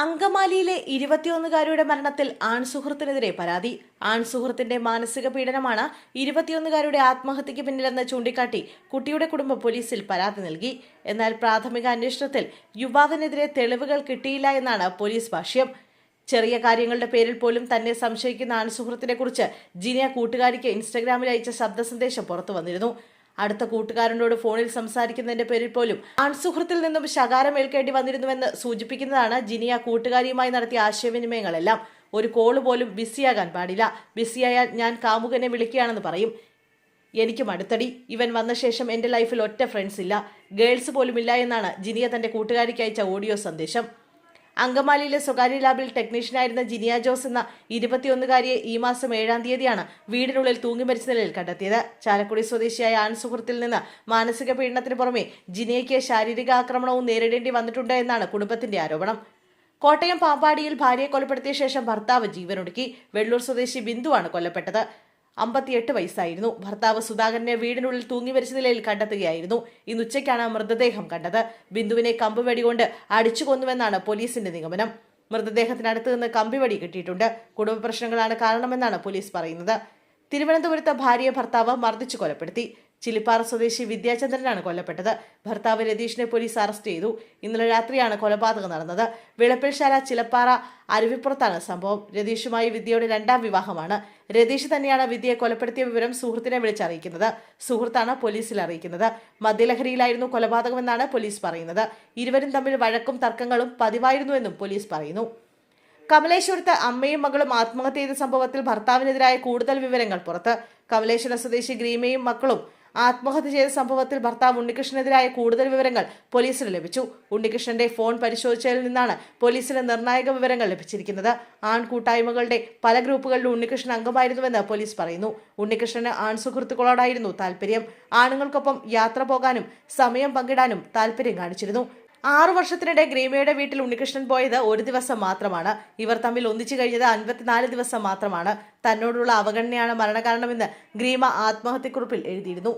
അങ്കമാലിയിലെ ഇരുപത്തിയൊന്നുകാരിയുടെ മരണത്തിൽ ആൺസുഹൃത്തിനെതിരെ പരാതി. ആൺസുഹൃത്തിന്റെ മാനസിക പീഡനമാണ് ഇരുപത്തിയൊന്നുകാരുടെ ആത്മഹത്യയ്ക്ക് പിന്നിലെന്ന് ചൂണ്ടിക്കാട്ടി കുട്ടിയുടെ കുടുംബം പോലീസിൽ പരാതി നൽകി. എന്നാൽ പ്രാഥമിക അന്വേഷണത്തിൽ യുവാവിനെതിരെ തെളിവുകൾ കിട്ടിയില്ല എന്നാണ് പോലീസ് ഭാഷ്യം. ചെറിയ കാര്യങ്ങളുടെ പേരിൽ പോലും തന്നെ സംശയിക്കുന്ന ആൺസുഹൃത്തിനെ കുറിച്ച് ജിനിയ കൂട്ടുകാരിക്ക് ഇൻസ്റ്റഗ്രാമിൽ അയച്ച ശബ്ദ സന്ദേശം പുറത്തു വന്നിരുന്നു. അടുത്ത കൂട്ടുകാരനോട് ഫോണിൽ സംസാരിക്കുന്നതിന്റെ പേരിൽ പോലും ആൺസുഹൃത്തിൽ നിന്നും ശകാരം ഏൽക്കേണ്ടി വന്നിരുന്നുവെന്ന് സൂചിപ്പിക്കുന്നതാണ് ജിനിയ കൂട്ടുകാരിയുമായി നടത്തിയ ആശയവിനിമയങ്ങളെല്ലാം. ഒരു കോൾ പോലും ബിസിയാകാൻ പാടില്ല. ബിസിയായാൽ ഞാൻ കാമുകനെ വിളിക്കുകയാണെന്ന് പറയും. എനിക്ക് മടുത്തടി ഇവൻ വന്ന ശേഷം എന്റെ ലൈഫിൽ ഒറ്റ ഫ്രണ്ട്സ് ഇല്ല. ഗേൾസ് പോലും ഇല്ല എന്നാണ് ജിനിയ തന്റെ കൂട്ടുകാരിക്ക് അയച്ച ഓഡിയോ സന്ദേശം. അങ്കമാലിയിലെ സ്വകാര്യ ലാബിൽ ടെക്നീഷ്യനായിരുന്ന ജിനിയ ജോസ് എന്ന ഇരുപത്തിയൊന്നുകാരിയെ ഈ മാസം ഏഴാം തീയതിയാണ് വീടിനുള്ളിൽ തൂങ്ങി മരിച്ച നിലയിൽ കണ്ടെത്തിയത്. ചാലക്കുടി സ്വദേശിയായ ആൺ സുഹൃത്തിൽ നിന്ന് മാനസിക പീഡനത്തിന് പുറമെ ജിനിയയ്ക്ക് ശാരീരിക ആക്രമണവും നേരിടേണ്ടി വന്നിട്ടുണ്ട് എന്നാണ് കുടുംബത്തിന്റെ ആരോപണം. കോട്ടയം പാമ്പാടിയിൽ ഭാര്യയെ കൊലപ്പെടുത്തിയ ശേഷം ഭർത്താവ് ജീവനൊടുക്കി. വെള്ളൂർ സ്വദേശി ബിന്ദുവാണ് കൊല്ലപ്പെട്ടത്. അമ്പത്തിയെട്ട് വയസ്സായിരുന്നു. ഭർത്താവ് സുധാകരനെ വീടിനുള്ളിൽ തൂങ്ങി മരിച്ച നിലയിൽ കണ്ടെത്തുകയായിരുന്നു. ഇന്ന് ഉച്ചയ്ക്കാണ് മൃതദേഹം കണ്ടത്. ബിന്ദുവിനെ കമ്പുവെടി കൊണ്ട് അടിച്ചു കൊന്നുവെന്നാണ് പോലീസിന്റെ നിഗമനം. മൃതദേഹത്തിനടുത്ത് നിന്ന് കമ്പിവടി കിട്ടിയിട്ടുണ്ട്. കുടുംബ പ്രശ്നങ്ങളാണ് കാരണമെന്നാണ് പോലീസ് പറയുന്നത്. തിരുവനന്തപുരത്ത് ഭാര്യയെ ഭർത്താവ് മർദ്ദിച്ചു കൊലപ്പെടുത്തി. ചിലിപ്പാറ സ്വദേശി വിദ്യാചന്ദ്രനാണ് കൊല്ലപ്പെട്ടത്. ഭർത്താവ് രതീഷിനെ പോലീസ് അറസ്റ്റ് ചെയ്തു. ഇന്നലെ രാത്രിയാണ് കൊലപാതകം നടന്നത്. വിളപ്പിൽശാല ചിലപ്പാറ അരുവിപ്പുറത്താണ് സംഭവം. രതീഷുമായി വിദ്യയുടെ രണ്ടാം വിവാഹമാണ്. രതീഷ് തന്നെയാണ് വിദ്യയെ കൊലപ്പെടുത്തിയ വിവരം സുഹൃത്തിനെ വിളിച്ചറിയിക്കുന്നത്. സുഹൃത്താണ് പോലീസിൽ അറിയിക്കുന്നത്. മദ്യലഹരിയിലായിരുന്നു കൊലപാതകമെന്നാണ് പോലീസ് പറയുന്നത്. ഇരുവരും തമ്മിൽ വഴക്കും തർക്കങ്ങളും പതിവായിരുന്നുവെന്നും പോലീസ് പറയുന്നു. കമലേശ്വരത്ത് അമ്മയും മകളും ആത്മഹത്യ ചെയ്ത സംഭവത്തിൽ ഭർത്താവിനെതിരായ കൂടുതൽ വിവരങ്ങൾ പുറത്ത്. കമലേശ്വരം സ്വദേശി ഗ്രീമയും മക്കളും ആത്മഹത്യ ചെയ്ത സംഭവത്തിൽ ഭർത്താവ് ഉണ്ണികൃഷ്ണനെതിരായ കൂടുതൽ വിവരങ്ങൾ പോലീസിന് ലഭിച്ചു. ഉണ്ണികൃഷ്ണന്റെ ഫോൺ പരിശോധിച്ചതിൽ നിന്നാണ് പോലീസിന് നിർണായക വിവരങ്ങൾ ലഭിച്ചിരിക്കുന്നത്. ആൺകൂട്ടായ്മകളുടെ പല ഗ്രൂപ്പുകളിലും ഉണ്ണികൃഷ്ണൻ അംഗമായിരുന്നുവെന്ന് പോലീസ് പറയുന്നു. ഉണ്ണികൃഷ്ണന് ആൺ സുഹൃത്തുക്കളോടായിരുന്നു താല്പര്യം ആണുങ്ങൾക്കൊപ്പം യാത്ര പോകാനും സമയം പങ്കിടാനും താല്പര്യം കാണിച്ചിരുന്നു. ആറു വർഷത്തിനിടെ ഗ്രീമയുടെ വീട്ടിൽ ഉണ്ണികൃഷ്ണൻ പോയത് ഒരു ദിവസം മാത്രമാണ്. ഇവർ തമ്മിൽ ഒന്നിച്ചു കഴിഞ്ഞത് അൻപത്തിനാല് ദിവസം മാത്രമാണ്. തന്നോടുള്ള അവഗണനയാണ് മരണകാരണമെന്ന് ഗ്രീമ ആത്മഹത്യക്കുറിപ്പിൽ എഴുതിയിരുന്നു.